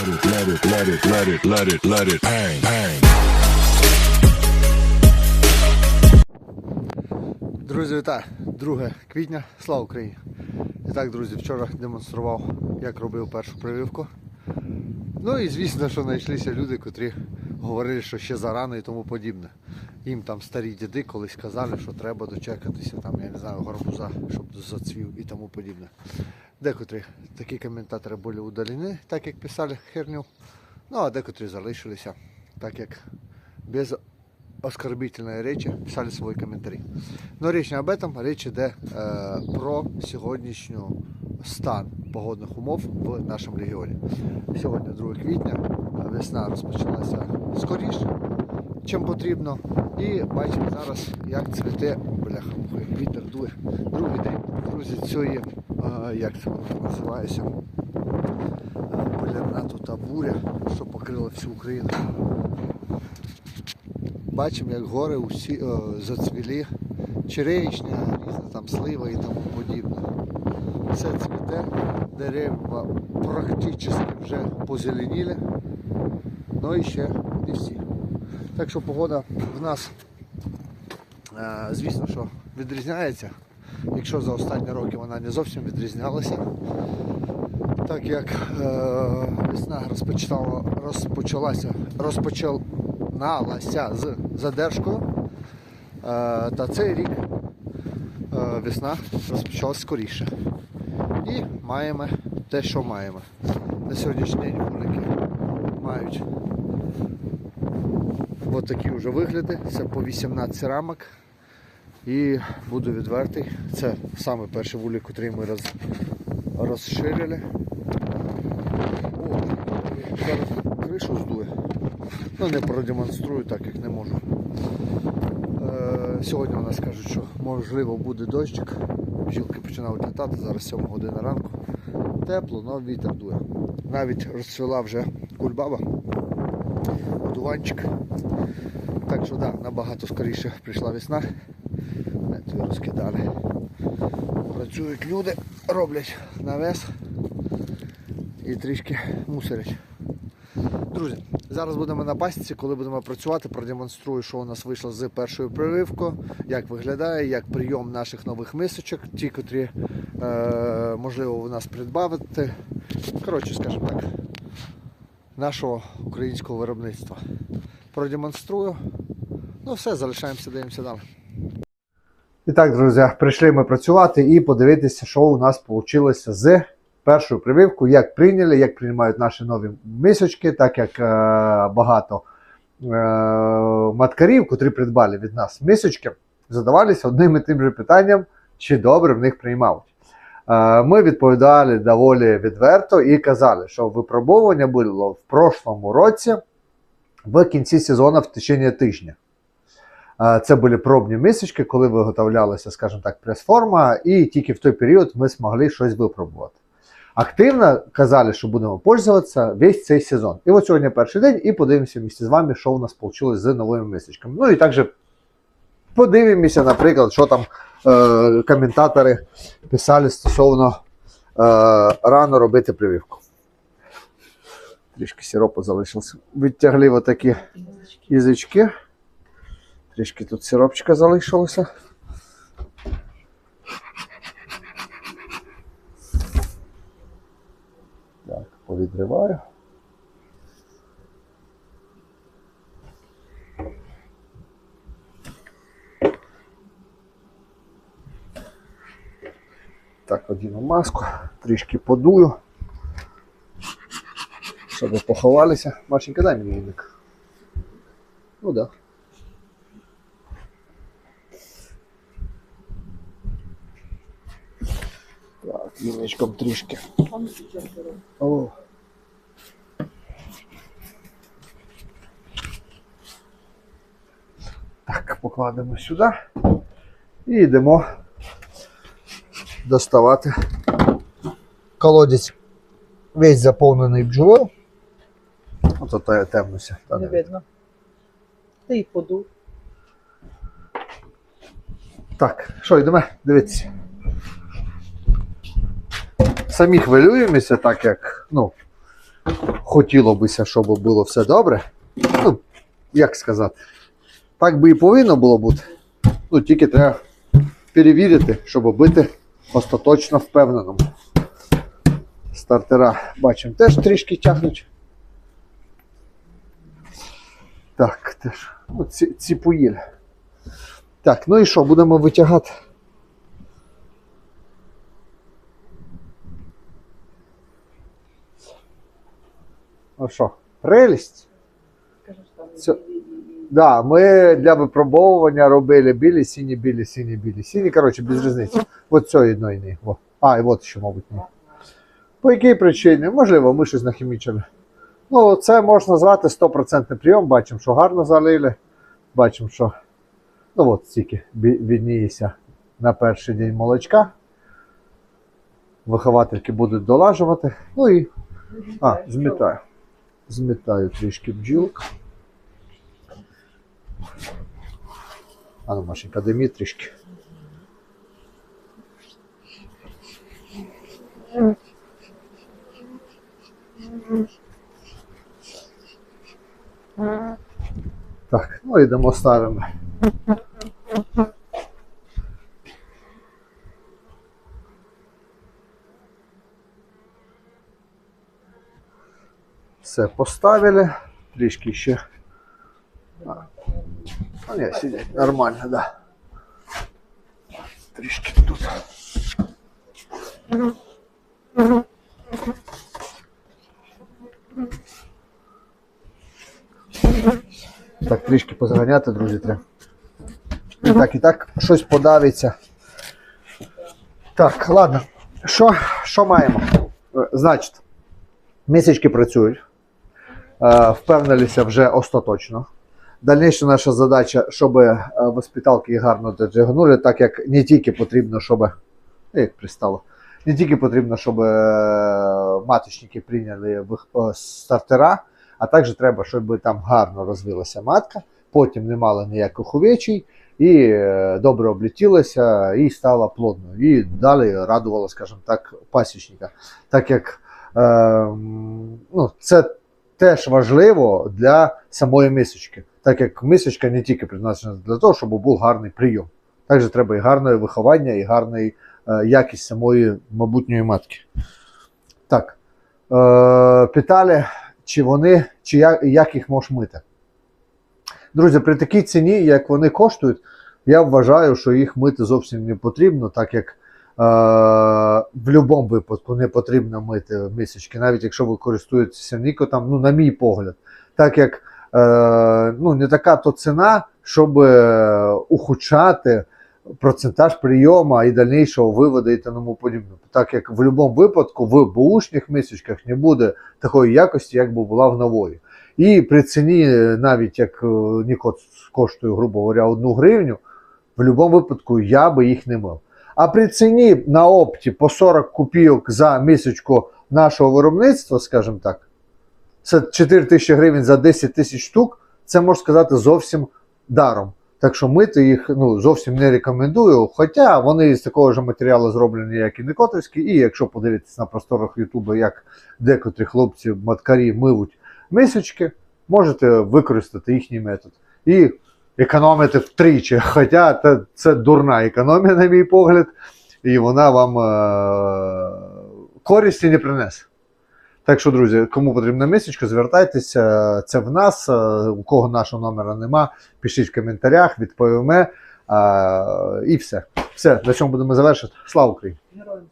let it, let it, let it, let it, let it bang, bang. Друзі, вітаю! 2 квітня, слава Україні! І так, друзі, вчора демонстрував, як робив першу прививку. Ну і звісно, що знайшлися люди, котрі говорили, що ще зарано і тому подібне. Їм там старі діди колись казали, що треба дочекатися, там, я не знаю, гарбуза, щоб зацвів і тому подібне. Декотрі такі коментатори були удалені, так як писали херню. Ну а декотрі залишилися, так як без оскорбительные речи писали свої коментарі. Но річ не об этом, річ іде е, про сьогоднішню стан погодних умов в нашому регіоні. Сьогодні 2 квітня, весна розпочалася скоріше, чим потрібно. І бачимо зараз, як цвіте, бляха, вітер дує. Другий день, друзі, цієї, як це воно називається, е, полярна тут буря, що покрила всю Україну. Бачимо, як гори усі о, зацвілі, черешня, різна там слива і тому подібне. Все цвіте, дерева практично вже позеленіли, ну і ще не всі. Так що погода в нас, е, звісно, що відрізняється. Якщо за останні роки вона не зовсім відрізнялася, так як е, весна розпочала, розпочалася, розпочалася з задержкою, е, та цей рік весна розпочалася скоріше. І маємо те, що маємо. На сьогоднішній день вулики мають от такі вже вигляди. Це по 18 рамок. І буду відвертий. Це саме перший вулик, який ми роз, розширили. Зараз кришу здує. Ну не продемонструю, так як не можу. Е, сьогодні у нас кажуть, що можливо буде дощик. Бджілки починають літати, зараз 7 година ранку. Тепло, але вітер дує. Навіть розцвіла вже кульбаба, одуванчик. Так що да, набагато скоріше прийшла весна. Тут розкидали. Працюють люди, роблять навес і трішки мусорять. Друзі, зараз будемо на пасіці, коли будемо працювати, продемонструю, що у нас вийшло з першою прививкою, як виглядає, як прийом наших нових мисочок, ті, котрі е, можливо у нас придбавити. Коротше, скажімо так, нашого українського виробництва. Продемонструю. Ну все, залишаємося, дивимося далі. І так, друзі, прийшли ми працювати і подивитися, що у нас вийшло з першою прививкою, як прийняли, як приймають наші нові мисочки, так як е, багато е, маткарів, котрі придбали від нас мисочки, задавалися одним і тим же питанням, чи добре в них приймають. Е, ми відповідали доволі відверто і казали, що випробування було в прошлому році в кінці сезону в течение тижня. Е, Це були пробні мисочки, коли виготовлялася, скажімо так, прес-форма, і тільки в той період ми змогли щось випробувати. Активно казали, що будемо пользуватися весь цей сезон. І от сьогодні перший день, і подивимося місці з вами, що у нас вийшло з новими мисочками. Ну і також подивимося, наприклад, що там е, коментатори писали стосовно е, рано робити прививку. Трішки сиропу залишилося. Відтягли отакі язички. Трішки тут сиропчика залишилося. Так, повідриваю. Так, одіну маску, трішки подую. Щоб поховалися. Машенька, дай мені віник. Ну так. Да. Так, віничком трішки. О. Так, покладемо сюди і йдемо доставати колодязь. Весь заповнений бджолою. Ото та темнося. Та Не не видно. Ти й подув. Так, що йдемо? Дивіться. Самі хвилюємося, так як, ну, хотіло бися, щоб було все добре. Ну, як сказати, так би і повинно було бути. Ну, тільки треба перевірити, щоб бути остаточно впевненим. Стартера бачимо теж трішки тягнуть. Так, теж. Ну, ці, ці пуїль. Так, ну і що, будемо витягати. Ну що, прелість? Це- Да, ми для випробовування робили білі, сині, білі, сині, білі, сині. Коротше, без різниці. От цієї одної. А, і от ще, мабуть, ні. По якій причині? Можливо, ми щось нахімічили. Ну, це можна назвати 100% прийом. Бачимо, що гарно залили. Бачимо, що ну от стільки відніється на перший день молочка. Виховательки будуть долажувати. Ну і. А, змітаю. Змітаю трішки бджілок. А Машенька, димі трішки. Так, ну йдемо ставимо. Все поставили. Трішки ще. А ні, сидять нормально, да. Трішки тут. Так, трішки позаганяти, друзі, треба. Так, і так, щось подавиться. Так, ладно. Що, що маємо? Е, Значить, місячки працюють. Е, Впевнилися вже остаточно. Дальніша наша задача, щоб е, воспиталки гарно дотягнули, так як не тільки потрібно, щоб. е, Як пристало. Не тільки потрібно, щоб е, маточники прийняли е, стартера, а також треба, щоб там гарно розвилася матка, потім не мала ніяких увечій, і добре облетілася, і стала плодною. І далі радувала, скажімо так, пасічника. Так як е, ну, це теж важливо для самої мисочки, так як мисочка не тільки призначена для того, щоб був гарний прийом. Також треба і гарне виховання, і гарний е, якість самої майбутньої матки. Так. Е, питали, чи вони, чи як, як їх можеш мити. Друзі, при такій ціні, як вони коштують, я вважаю, що їх мити зовсім не потрібно, так як е, в будь-якому випадку не потрібно мити мисочки, навіть якщо ви користуєтеся нікотом, ну, на мій погляд, так як ну, не така то ціна, щоб е, ухудшати процентаж прийому і дальнішого виводу і тому подібне. Так як в будь-якому випадку в бушних мисочках не буде такої якості, як би була в нової. І при ціні, навіть як е, Нікот коштує, грубо говоря, одну гривню, в будь-якому випадку я би їх не мив. А при ціні на опті по 40 копійок за місячку нашого виробництва, скажімо так, це 4 тисячі гривень за 10 тисяч штук, це можна сказати зовсім даром. Так що мити їх ну, зовсім не рекомендую. Хоча вони з такого ж матеріалу зроблені, як і Никотовські, і якщо подивитися на просторах Ютубу, як декотрі хлопці маткарі мивуть мисочки, можете використати їхній метод. І економити втричі. Хоча це дурна економія, на мій погляд, і вона вам е- користі не принесе. Так що, друзі, кому потрібна місячка, звертайтеся. Це в нас. е, У кого нашого номера нема, пишіть в коментарях, відповіме. І все. Все, на цьому будемо завершити. Слава Україні! Героям